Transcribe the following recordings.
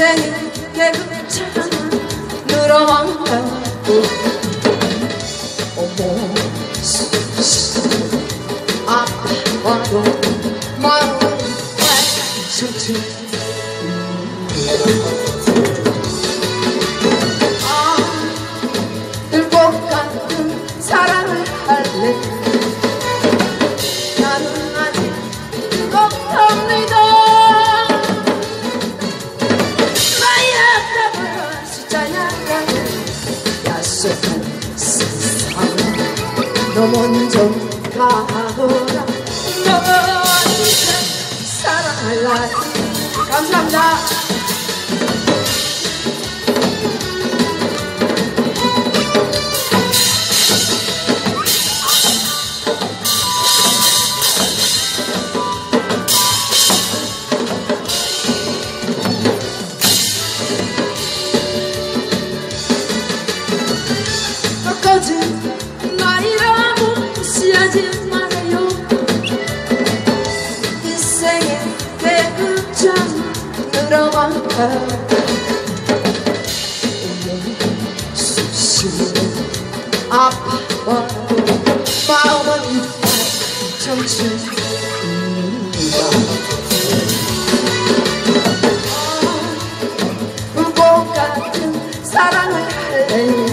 생내 부채는 늘어만가고 어머 아파도 마음은 빨리 젖은 너 먼저 가보라. 너 이제 사랑할 날 감사합니다 들어갈까 수시로 아파와 마음은 같은 사랑을 할래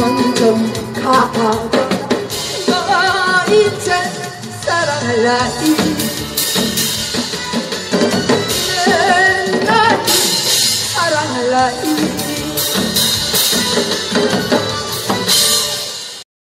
yanacağım kapa Baba ince sarayla iyi Sen eh, de sarayla iyi